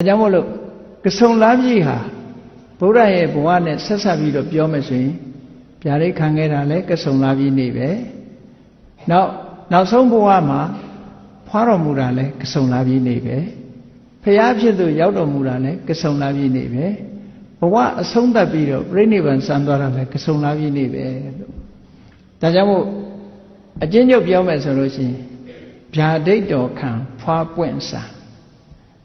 ဒါကြောင့်မို့လို့ကဆုံလားပြည့်ဟာဗုဒ္ဓရဲ့ဘဝနဲ့ဆက်ဆက်ပြီးတော့ပြောမယ်ဆိုရင်ဗျာဒိတ်ခံခဲ့တာလဲကဆုံလားပြည့်နေပဲနောက်နောက်ဆုံးဘဝမှာဖွားတော်မူတာလဲကဆုံလားပြည့်နေပဲဖျားဖြစ်သူရောက်တော်မူတာလဲကဆုံလားပြည့်နေပဲဘဝအဆုံးသတ်ပြီးတော့ပြိဋိဘံစံသွားတာလဲကဆုံလားပြည့်နေပဲလို့ဒါကြောင့်မို့အကျဉ်းချုပ်ပြောမယ်ဆိုလို့ရှိရင်ဗျာဒိတ်တော်ခံဖွားပွင့်စံ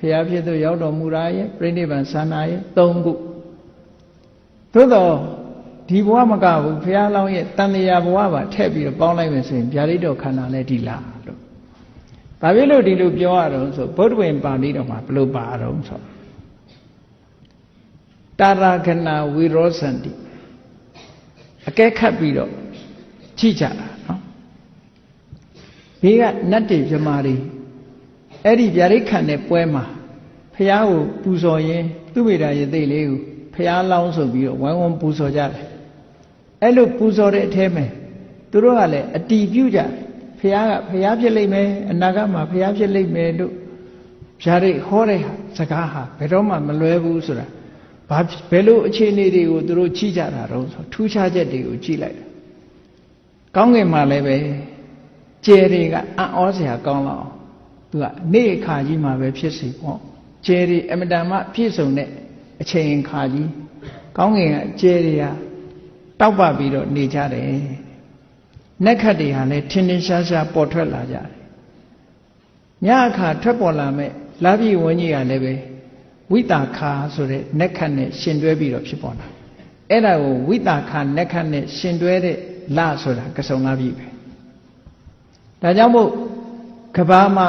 ဖျားဖြစ်သူရောက်တော်မူတာရဲ့ပြိဋိဘံစံတာရဲ့၃ခုသို့တော့ဒီဘဝမကဘူးဘုရားလောင်းရဲ့တန်တရာဘဝပါထည့်ပြီးတော့ပေါင်းလိုက်မယ်ဆိုရင်ဗျာဒိတ်တော်ခန္ဓာလည်းဒီလားလို့။ဘာဖြစ်လို့ဒီလိုပြောရတော့ဆိုဗုဒ္ဓဝင်ပါဠိတော်မှာဘယ်လိုပါတော့ဆိုတာရခဏဝိရောစန္တိအကဲခတ်ပြီးတော့ကြည့်ကြတာနော်။ဘေးကနတ်တွေပြမာတွေ အဲ့ဒီဗျာဒိတ်ခံတဲ့ပွဲမှာဖះကိုပူဇော်ရင်သူ့မိတာရဲ့သိလေးကိုဖះလောင်းဆိုပြီးတော့ဝိုင်းဝန်းပူဇော်ကြတယ်အဲ့လိုပူဇော်တဲ့အထဲမှာသူတို့ကလည်းအတီးပြုတ်ကြတယ်ဖះကဖះဖြစ်လိမ့်မယ်အနာဂတ်မှာဖះဖြစ်လိမ့်မယ်လို့ဗျာဒိတ်ဟောတဲ့စကားဟာဘယ်တော့မှမလွဲဘူးဆိုတာဘာဘယ်လိုအခြေအနေတွေကိုသူတို့ကြည့်ကြတာတော့ဆိုထူးခြားချက်တွေကိုကြည့်လိုက်တယ်ကောင်းကင်မှာလည်းပဲကျယ်တွေကအံ့ဩစရာကောင်းလောက်အောင် သူကနေ့ခါကြီးမှာပဲဖြစ်စီပေါ့ကျယ်တွေအမတန်မှပြည့်စုံတဲ့အချိန်ခါကြီးကောင်းကင်ကကျယ်တွေကတောက်ပပြီးတော့နေကြတယ်နက်ခတ်တွေဟာလည်းထင်းထင်းရှားရှားပေါ်ထွက်လာကြတယ်ညအခါထွက်ပေါ်လာမဲ့လာပြီဝန်းကြီးကလည်းပဲဝိတာခါဆိုတဲ့နက်ခတ်နဲ့ရှင်တွဲပြီးတော့ဖြစ်ပေါ်လာအဲ့ဒါကိုဝိတာခါနက်ခတ်နဲ့ရှင်တွဲတဲ့လဆိုတာကစုံလာပြီပဲဒါကြောင့်မို့ကဘာမှာ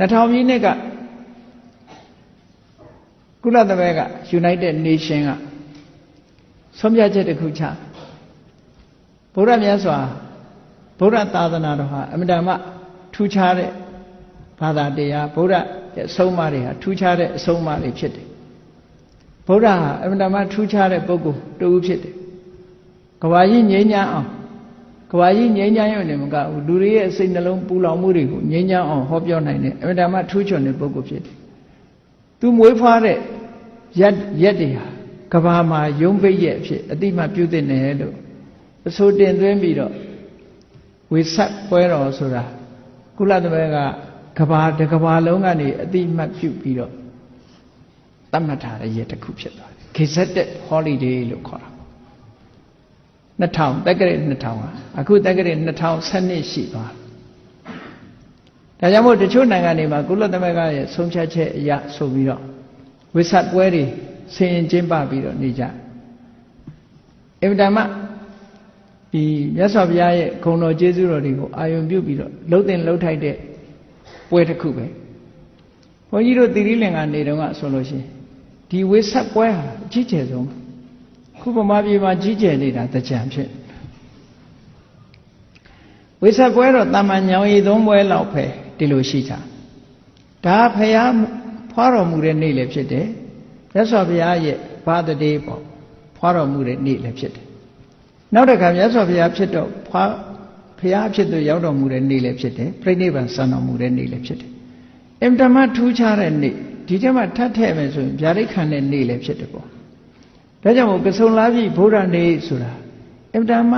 2000ပြည့်နှစ်ကကုလသမဂ္ဂ United Nation ကဆုံးဖြတ်ချက်တစ်ခုချဗုဒ္ဓမြတ်စွာဗုဒ္ဓသာသနာတော်ဟာအမြဲတမ်းထူးခြားတဲ့ဘာသာတရားဗုဒ္ဓရဲ့အဆုံးအမတွေဟာထူးခြားတဲ့အဆုံးအမတွေဖြစ်တယ်ဗုဒ္ဓဟာအမြဲတမ်းထူးခြားတဲ့ပုဂ္ဂိုလ်တူဖြစ်တယ်ကဘာကြီးငြိမ်းချမ်းအောင် ကဘာကြီးငြိမ်းချမ်းရုံနဲ့မကဘူးလူတွေရဲ့စိတ်နှလုံးပူလောင်မှုတွေကိုငြိမ်းချမ်းအောင်ဟောပြောနိုင်တဲ့အမြဲတမ်းထူးချွန်တဲ့ပုဂ္ဂိုလ်ဖြစ်တယ်သူမွေးဖွားတဲ့ရက်ရက်တွေဟာကဘာမှာယုံပိတ်ရဲ့အဖြစ်အတိမပြုသင့်တယ်လို့အဆိုတင်သွင်းပြီးတော့ဝေဆက်ပွဲတော်ဆိုတာကုလသမဂ္ဂကဘာတကဘာလုံးကနေအတိမပြုပြီးတော့သတ်မှတ်ထားတဲ့ရက်တစ်ခုဖြစ်သွားတယ် Gazetted Holiday လို့ခေါ်တာ 2000တက္ကရာ2000ဟာအခုတက္ကရာ2012ရှိသွားဒါကြောင့်မို့တချို့နိုင်ငံတွေမှာကုလသမဂ္ဂရဲ့ဆုံးဖြတ်ချက်အရဆိုပြီးတော့ဝိသတ်ပွဲတွေဆင်ရင်ကျင်းပပြီးတော့နေကြအင်တာမဒီမြတ်စွာဘုရားရဲ့ဂုဏ်တော်ကျေးဇူးတော်တွေကိုအာယုံပြုပြီးတော့လှုပ်တင်လှုပ်ထိုက်တဲ့ပွဲတစ်ခုပဲဘုန်းကြီးတို့တိရိလင်္ကာနေတုန်းကဆိုလို့ရှိရင်ဒီဝိသတ်ပွဲဟာအကြီးကျယ်ဆုံး ခုပမာပြေမှာကြီးကျယ်နေတာတကြံဖြစ်ဝိသတ်ပွဲတော့တာမန်ညောင်ရည်သုံးပွဲလောက်ပဲဒီလိုရှိကြဒါဖရာဖွားတော်မူတဲ့နေ့လည်းဖြစ်တယ်မြတ်စွာဘုရားရဲ့ဘာတတေးပေါ့ဖွားတော်မူတဲ့နေ့လည်းဖြစ်တယ်နောက်တစ်ခါမြတ်စွာဘုရားဖြစ်တော့ဖွားဘုရားဖြစ်သူရောက်တော်မူတဲ့နေ့လည်းဖြစ်တယ်ပြိဋိဘံစံတော်မူတဲ့နေ့လည်းဖြစ်တယ်အင်တမထူးခြားတဲ့နေ့ဒီထဲမှာထပ်ထည့်မယ်ဆိုရင်ဗျာဒိတ်ခံတဲ့နေ့လည်းဖြစ်တယ်ပေါ့ ဒါကြောင့်မို့ကဆုံလာပြီဗုဒ္ဓနေ့ဆိုတာအင်တမ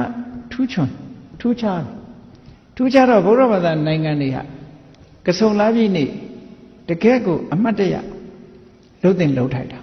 ထူးချွန်ထူးခြားတယ်ထူးခြားတော့ဘုရားဘာသာနိုင်ငံတွေဟာကဆုံလာပြီနေ့တကယ့်ကိုအမတ်တရလှုပ်တင်လှုပ်ထိုက်တာ